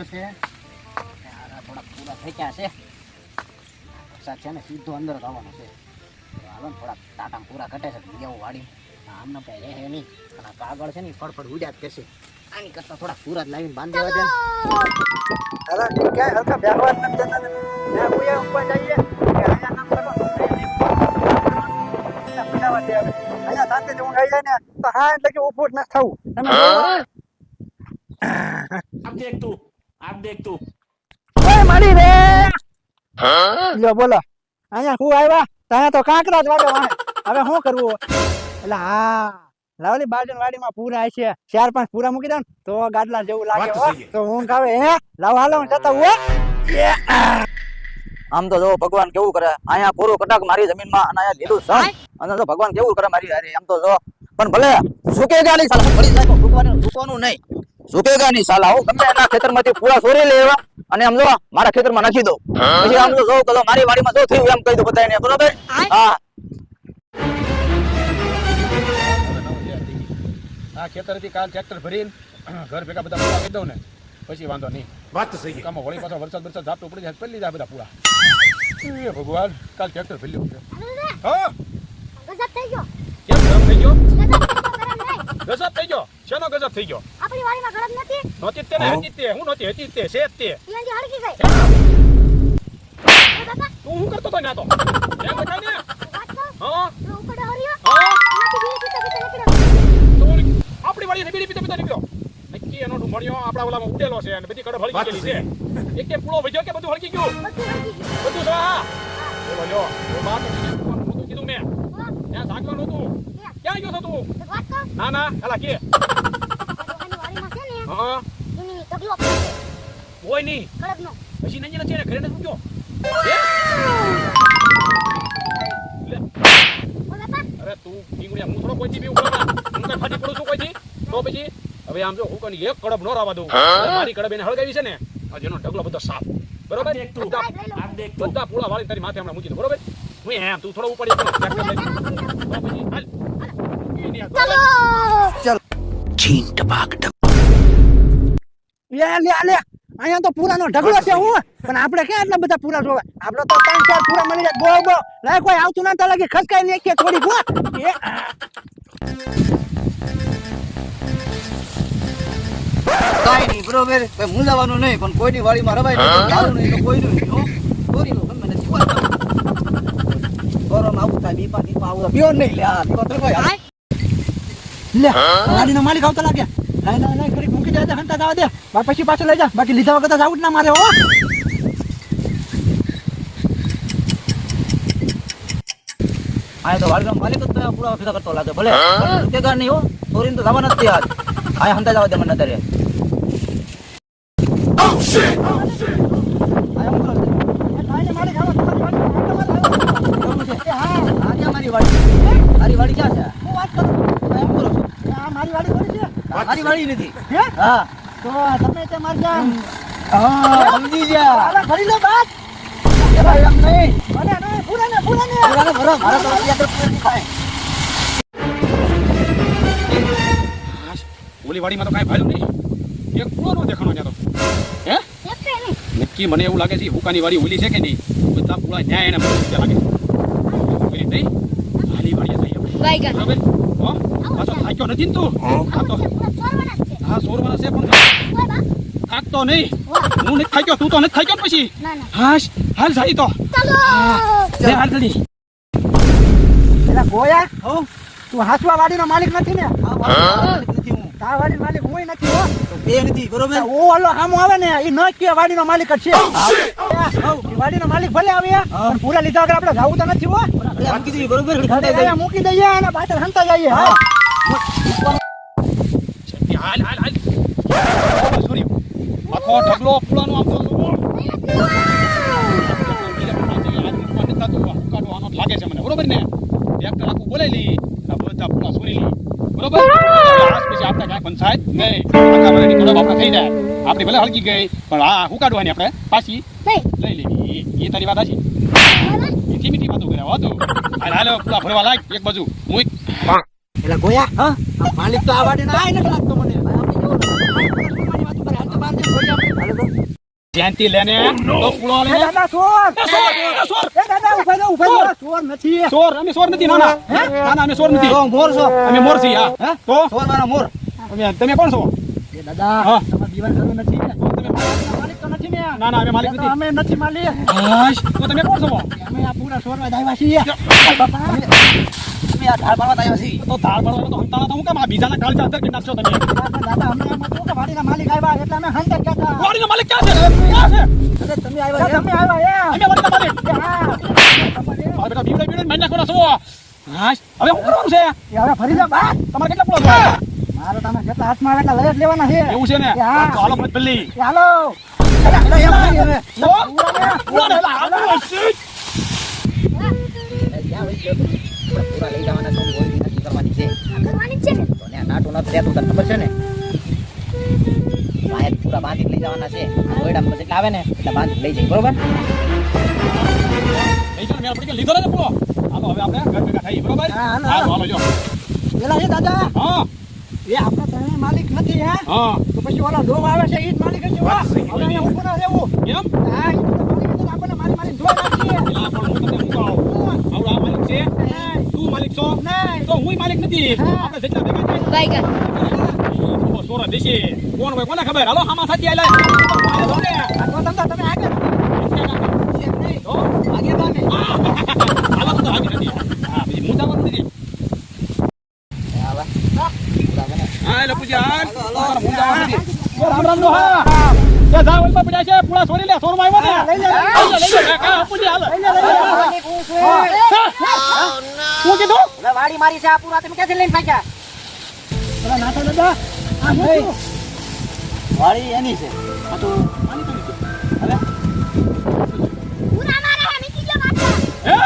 ગયો છે. થોડા પૂરા થઈ ગયા છે. વરસાદ છે ને સીધો અંદર જ છે. હાલો ને થોડા ટાટા પૂરા ઘટે છે તો વાડી વાળી. આમને કઈ રહે નહીં. અને આ કાગળ છે ને ફળફળ ઉડ્યા જ કરશે. આની કરતા થોડા પૂરા જ લાવીને બાંધી દેવા દે. અરે ક્યાં હલકા બેહવા જ નથી જતા ને. ઉયા ઉપર જઈએ. કે નામ અહીંયા જાય ને તો હા એટલે કે ઊભું જ ન થવું. તમે આપ દેખ તું આપ દેખ તું. ઓય મારી રે! લ્યો બોલો. અહીંયા હું આવ્યા? ત્યાં તો કાંકરા જ વાગે વાહે હવે શું કરવું? એટલે હા લાવલી બાજુ વાડીમાં પૂરા છે ચાર પાંચ પૂરા મૂકી દો તો ગાડલા જેવું લાગે હો. તો ઊંઘ આવે હે? લાવ હાલો જતા હો. આમ તો જો ભગવાન કેવું કરે અહીંયા પૂરું કટાક મારી જમીનમાં અને અહીંયા લીલું સણ અને જો ભગવાન કેવું કરે મારી હારી આમ તો જો. પણ ભલે સુકે ગાડી સાલા પડી જાય તો સુકવાનું સુકવાનું નહીં. સુકેગા નહીં સાલા હું ગમે એના ખેતરમાંથી પૂરા સોરી લેવા અને આમ જો મારા ખેતરમાં નાખી દો. પછી આમ તો જો કદો મારી વાડીમાં જો થયું એમ કહી દો બતાવીને બરોબર? હા. આ ખેતરથી કાલ ટ્રેક્ટર ભરીને ઘર ભેગા બધા પૂરા કરી દઉં ને પછી વાંધો નહીં. વાત સહી કામ વળી પાછો વરસાદ વરસાદ ઝાપટો પડી જાય કરી લીધા બધા પૂરા. એ ભગવાન કાલ ટ્રેક્ટર ભરી લેવું હા. ગજબ થઈ ગયો. કેમ ગરમ થઈ ગયો? ગજબ થઈ ગયો ગજબ થઈ ગયો. શેનો ગજબ થઈ ગયો? આપણી વાડીમાં ગરમ નથી? નહોતી જ તે હતી તે. હું નહોતી હતી તે. છે જ તે. ઈયાંથી હળકી ગઈ. તું શું કરતો તો ના તો? એમ બતાય ને? હા? ઉપડે હરિયો હા? આપણી વાડીને બીડી પીતો પીતો નીકળ્યો. નક્કી એનો ડુમણિયો આપણા ઓલામાં ઉડેલો છે અને બધી કડબ હળકી ગયેલી છે. એક કે પૂળો વજ્યો કે બધું હળકી ગયું? બધું હા બોલો લ્યો તો બાર તો બીજે પૂછવાનું નહોતું કીધું મેં. હા, ત્યાં જાગવાનું હતું. ક્યાં ગયો છો તું ના ના એલા કે હા એની તકલીફ પડે હોય નહીં પછી નંજી નથી ઘરે નથી મૂક્યો હે? લે, ઓ બાપા અરે તું ટીંગડિયા હું થોડો કોઈથી બી ઊભો હું કઈ ફાટી પડું છું કોઈથી તો પછી હવે આમ જો હું કની એક કડબ નો રાવા દઉં મારી કડબ એને હળગાવી છે ને આજે એનો ઢગલો બધો સાફ બરોબર બધા આપ દેખ તું બધા પૂળા વાળી તારી માથે હમણાં મૂકી દો બરોબર હું એમ તું થોડો ઉપર પછી હાલ નહીં આ તો. લે લે લે. અહીંયા તો પૂરાનો ઢગલો છે હું. પણ આપણે ક્યાં એટલા બધા પૂરા જોવે? આપણે તો ત્રણ ચાર પૂરા મળી જાય. બહુ બહુ લે કોઈ આવતું ના લાગે ખસકાઈ ને કે થોડી ગો એ નહીં બરોબર. કઈ મૂંઝાવાનું નહીં પણ કોઈની વાડીમાં રવાય નહીં. ગાળું નહીં તો નહીં હો. ચોરીનું ગમે નથી ગરમ આવું થાય દીપા દીપા આવું થાય. નહીં લે આ તો કોઈ? હાલ. લે ગાડીનો માલિક આવતો લાગે. લાય લાય લાય ઘડીક મૂકી દે હંતા જવા દે. પછી પાછો લઈ જા. બાકી લીધા વગર તો જાવું જ ના મારે હો. આ તો વાડીનો માલિક જ તો પૂરા ભેગા કરતો લાગે ભલે. રૂપિયા નહીં હો. ચોરીને તો જવાના જ તે આજ. આ હંતા જવા દે મને અત્યારે હું કરું? એ ગાડીનો માલિક આવો તમારી વાડીમાં હંતા મારે આવ્યો. આ ક્યાં મારી વાડી મારી વાડી ક્યાં છે હું વાત કરું આ એમ કરો છો આ મારી વાડી થોડી છે મારી વાળી નથી. હે? હા. તો તમે તે મારી જા હા સમજી ગયા. આલા ભરી લો બાત એ ભાઈ એમ નહીં. અરે નહીં પૂરા ને પૂરા ને. પૂરાને ભરો મારા તો યાદ પૂરા પૂરી થાય હાશ, ઓલી વાડીમાં તો કાંઈ ભાયું નહીં. એક પૂળો નો દેખાણો ત્યાં તો. હે? એક કે નહીં. નક્કી મને એવું લાગે છે હુકાની વાડી ઓલી છે કે નહીં? બધા પૂળા ન્યાય એને મને લાગે ઓલી નહીં? હાલી વાડી થઈ આપણે. બરાબર હો? પાછો થાક્યો નથી ને તું? હા. તો. હા સોરવાના છે પણ ઓય થાકતો નહીં. હું નથી થાક્યો તું તો નથી થાક્યો ને પછી? ના ના. હાલ સારી તો. ચાલો. હાલ જલ્દી એલા ગોયા? હો. તું હાસવા વાડીનો માલિક નથી ને? વાડી નથી હું. તા વાડીનો માલિક હું નથી હો. તો બે નથી બરોબર? ઓ ઓલો સામો આવે ને એ ન કે વાડીનો માલિક છે. એ વાડીનો માલિક ભલે આવે પણ પૂરા લીધા વગર આપણે જાવું તો નથી હો. આમ કીધું બરોબર? મૂકી દઈએ અને પાછળ હંતા જઈએ હા. હાલ હાલ હાલ. સોરી. આખો ઢગલો ફૂલાનો આમ તો લાગે છે મને બરોબર ને ટ્રેક્ટર આખું બોલાવી લઈ આ બધા ફૂલા સોરી લઈ બરોબર પછી આપણે કાંઈ પંચાયત નહીં આખા મને નીકળો આપણે થઈ જાય આપણી ભલે હલકી ગઈ પણ આ હું. કાઢવાની આપણે પાછી લઈ લેવી એ તારી વાત સાચી મીઠી મીઠી વાતો કર્યા વાતો હાલ હાલો ફૂલા ભરવા લાગ એક બાજુ હું? એટલે ગોયા હા માલિક તો આવાડે ના આય નથી લાગતો મને. ધ્યાનથી લેને. તો પૂળો લેને દાદા ચોર એ સોર, એ દાદા ઊભા રહો, ઊભા રહો. ચોર નથી. સોર અમે સોર નથી નાના. ના ના અમે સોર નથી. મોર છો. અમે મોર છીએ હા. તો? ચોર વાળા મોર. તમે તમે કોણ છો? એ દાદા હા. તમારે દીવાન કરવું નથી તમે માલિક તો નથી ને? ના ના અમે માલિક નથી. અમે નથી માલિક. હાશ, તો તમે કોણ છો? અમે આ પૂરા ચોરવા જ આવ્યા છીએ. બાપા. અમે આ પાડવા આવ્યા છીએ? તો ધાર ભરવાનો તો હંતાણા તો હું કેમ? આ બીજાના કાળજા અંદર કે નાખશો તમે? દાદા અમને એમ હતું કે વાડીના માલિક આવ્યા એટલે અમે હંતે ગયા હતા. વાડીનો માલિક ક્યાં છે? ક્યાં છે? તમે આવ્યા તમે આવ્યા અમે વાડીના માલિક. હા. બેટા બીવડે બીવડે મારી નાખવાના છો? હાશ, હવે શું કરવાનું છે? હવે ફરી જાઓ બા. તમારે કેટલા જોવા મારે તમે જેટલા હાથમાં આવે એટલા લઈ જ લેવાના છે. એવું છે ને? હા. તો હાલો પછી પેલી એ હાલો. અલા, પૂરા લઈ જવાના છે ઓલી ઓલી નક્કી કરવાની છે કરવાની જ છે તો ને નાટું નથી રહેતું તને ખબર છે ને વાયર પૂરા બાંધી લઈ જવાના છે ઓયડામાં જેટલા આવે ને એટલા બાંધી લઈ જાય બરોબર ને. લીધો ને હાલો હવે આપણે ઘર ભેગા થઈએ બરોબર હા, હાલો, હાલો હાલો જો પેલા એ દાદા હા એ આપણા ત્રણેય માલિક નથી હે હા તો પછી ઓલા ડોમ આવે છે એ જ માલિક છે. હવે ના રહેવું. કેમ હા, એ તો માલિક હશે ને આપણને મારી મારીને ધોઈ નાખશે. પેલા પણ હું તમને શું કહું આવડો આ માલિક છે તું માલિક છો. તો હું માલિક નથી. આપણે જેટલા ભેગા ને, સોરા દેશી? કોણ હોય કોને ખબર? હાલો આમાં સાચી આયલા આ તો ને. આ તો ધંધા તમે આગળ. રામ રામ નો હા. એ જા ઓલમાં પડ્યા છે પૂળા છોડી લે સોરમાં આવ્યો ને લઈ લે, લઈ લે, લઈ લે, હાલ. માલિક હું. છું. શું કીધું? હવે વાડી મારી છે આ પૂરા તમે ક્યાંથી લઈને ભાગ્યા પેલા નાટા દાદા, આ નહીં. વાળી એની છે. આ તો આની તો નથી. પૂરા મારા હે નીકળી ગયો માથા હે?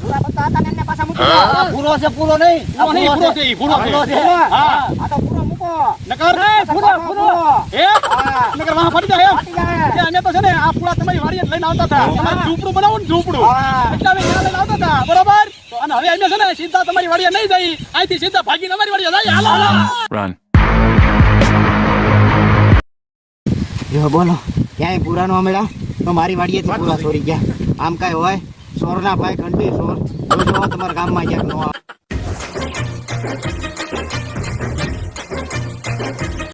પૂરા બધા હતા ને એમને પાછા મૂકી આ પૂરો છે પૂરો નહીં. પૂરો છે, પૂરો છે. હા. આ તો પૂરો મૂકો નકર? પૂરો, પૂરો. એ? નકર વાહ પડી જાય એમ. કે અમે તો છે ને આ પૂળા તમારી વાડીએ લઈને આવતા હતા. તમારે ઝૂંપડું બનાવો ને ઝૂંપડું. એટલે અમે ત્યાં લઈને આવતા હતા. બરોબર? અને હવે અમે છે ને સીધા તમારી વાડીએ નહીં જઈ. અહીંથી સીધા ભાગીને અમારી વાડીએ જાય હાલો હાલો. Run. જો બોલો. ક્યાંય પૂરા નો મળ્યા? તો મારી વાડીએ પૂરા ચોરી ગયા. આમ કાંઈ હોય? સોરના ભાઈ ઘંટી સોર. જો જો તમારા ગામમાં ગયા નો આવે.